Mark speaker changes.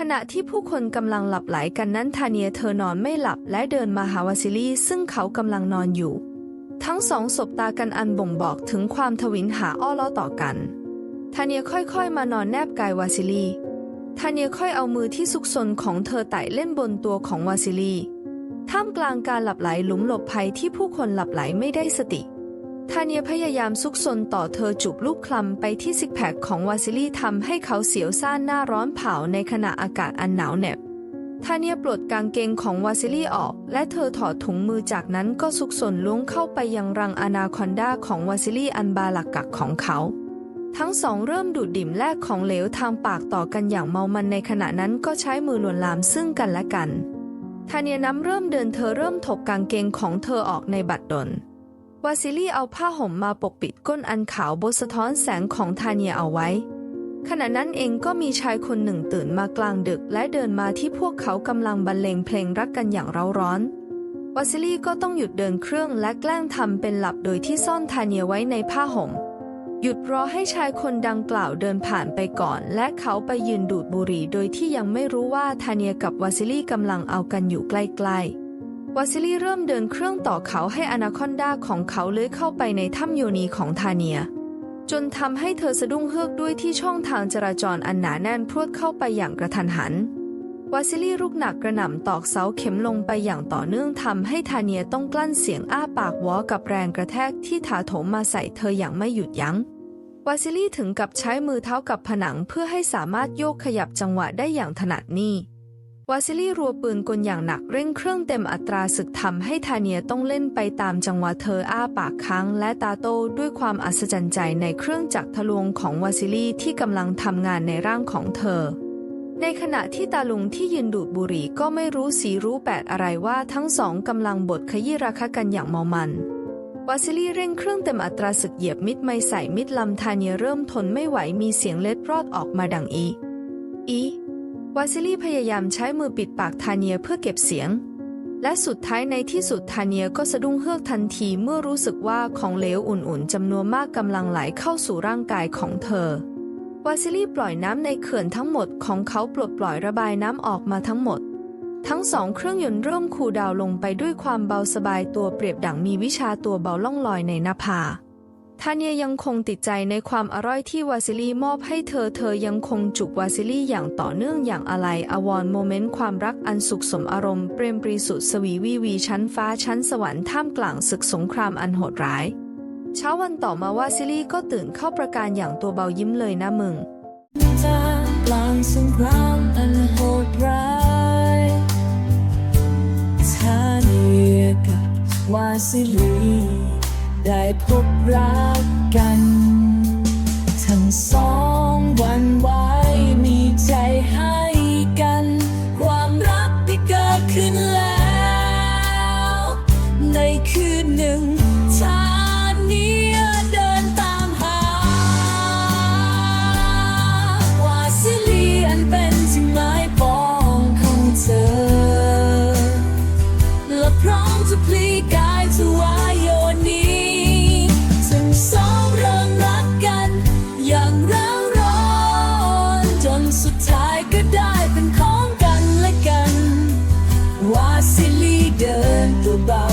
Speaker 1: ขณะที่ผู้คนกำลังหลับไหลกันนั้นทาเนียเธอนอนไม่หลับและเดินมาหาวาซิลีซึ่งเขากำลังนอนอยู่ ทั้งสองสบตากันอันบ่งบอกถึงความทวินหาอ้อล้อต่อกันทาเนียค่อยๆ มานอนแนบกายวาซิลีทาเนียค่อยเอามือที่ซุกซนของเธอไต่เล่นบนตัวของวาซิลีท่ามกลางการหลับไหลหลุมหลบภัยที่ผู้คนหลับไหลไม่ได้สติ ทาเนียพยายามซุกซนต่อเธอจูบลูบคลำไปที่ซิกแพคของวาซิลีทำให้เขาเสียวซ่านหน้าร้อนเผาในขณะอากาศอันหนาวเหน็บทาเนียปลดกางเกงของวาซิลีออก และเธอถอดถุงมือจากนั้นก็ซุกซนล้วงเข้าไปยังรังอนาคอนดาของวาซิลีอันบาหลักกักของเขา ทั้งสองเริ่มดูดดิ่มแลกของเหลวทางปากต่อกันอย่างเมามันในขณะนั้นก็ใช้มือลวนลามซึ่งกันและกันทาเนียน้ำเริ่มเดินเธอเริ่มถกกางเกงของเธอออกในบัดดล วาซิลีเอาผ้าห่มมาปกปิดก้นอันขาวบนสะท้อนแสงของทาเนียเอาไว้ ขณะนั้นเองก็มีชายคนหนึ่งตื่นมากลางดึก และเดินมาที่พวกเขากำลังบรรเลงเพลงรักกันอย่างเร้าร้อนวาซิลีก็ต้องหยุดเดินเครื่องและแกล้งทำเป็นหลับโดยที่ซ่อนทาเนียไว้ในผ้าห่ม หยุดรอให้ชายคนดังกล่าวเดินผ่านไปก่อน และเขาไปยืนดูดบุหรี่โดยที่ยังไม่รู้ว่าทาเนียกับวาซิลีกำลังเอากันอยู่ใกล้ๆ วาซิลีเริ่มเดินเครื่องต่อเขาให้อนาคอนดาของเขาเลื้อยเข้าไปในถ้ำโยนีของทาเนีย จนทำให้เธอสะดุ้งเฮือกด้วยที่ช่องทางจราจรอันหนาแน่นพรวดเข้าไปอย่างกระทันหันวาซิลีรุกหนักกระหน่ำตอกเสาเข็มลงไปอย่างต่อเนื่องทำให้ทาเนียต้องกลั้นเสียงอ้าปากวอกับแรงกระแทกที่ถาโถมมาใส่เธออย่างไม่หยุดยัง้ง วาซิลีถึงกับใช้มือเท้ากับผนังเพื่อให้สามารถโยกขยับจังหวะได้อย่างถนัดนี่ วาซิลีรัวปืนกลอย่างหนักเร่งเครื่องเต็มอัตราศึกทำให้ทาเนียต้องเล่นไปตามจังหวะเธออ้าปากค้างและตาโตด้วยความอัศจรรย์ใจในเครื่องจักรทะลวงของวาซิลีที่กำลังทำงานในร่างของเธอ ในขณะที่ตาลุงที่ยืนดูดบุหรี่ก็ไม่รู้สีรู้แปดอะไรว่าทั้งสองกำลังบดขยี้ราคากันอย่างเมามันวาซิลีเร่งเครื่องเต็มอัตราศึกเหยียบมิดไม่ใส่มิดลำทาเนียเริ่มทนไม่ไหวมีเสียงเล็ดรอดออกมาดังอี อี วาซิลีพยายามใช้มือปิดปากทาเนียเพื่อเก็บเสียง และสุดท้ายในที่สุดทาเนียก็สะดุ้งเฮือกทันทีเมื่อรู้สึกว่าของเหลวอุ่นๆจำนวนมากกำลังไหลเข้าสู่ร่างกายของเธอวาซิลีปล่อยน้ำในเขื่อนทั้งหมดของเขาปลดปล่อยระบายน้ำออกมาทั้งหมด ทั้งสองเครื่องยนต์เริ่มคูดาวลงไปด้วยความเบาสบายตัวเปรียบดั่งมีวิชาตัวเบาล่องลอยในหน้าผา ทาเนียยังคงติดใจในความอร่อยที่วาซิลีมอบให้เธอ เธอยังคงจุบวาซิลีอย่างต่อเนื่องอย่างอะไรอวรณ์โมเมนต์ความรักอันสุขสมอารมณ์เปรมปรีสุดสวีวีวีชั้นฟ้าชั้นสวรรค์ท่ามกลางศึกสงครามอันโหดร้าย เช้าวันต่อมาวาซิลีก็ตื่นเข้าประการอย่างตัวเบายิ้มเลยนะมึง
Speaker 2: กลางสงครามอันโหดร้ายทาเนียกับวาซิลี ได้พบรักกัน ทั้งสอง туда.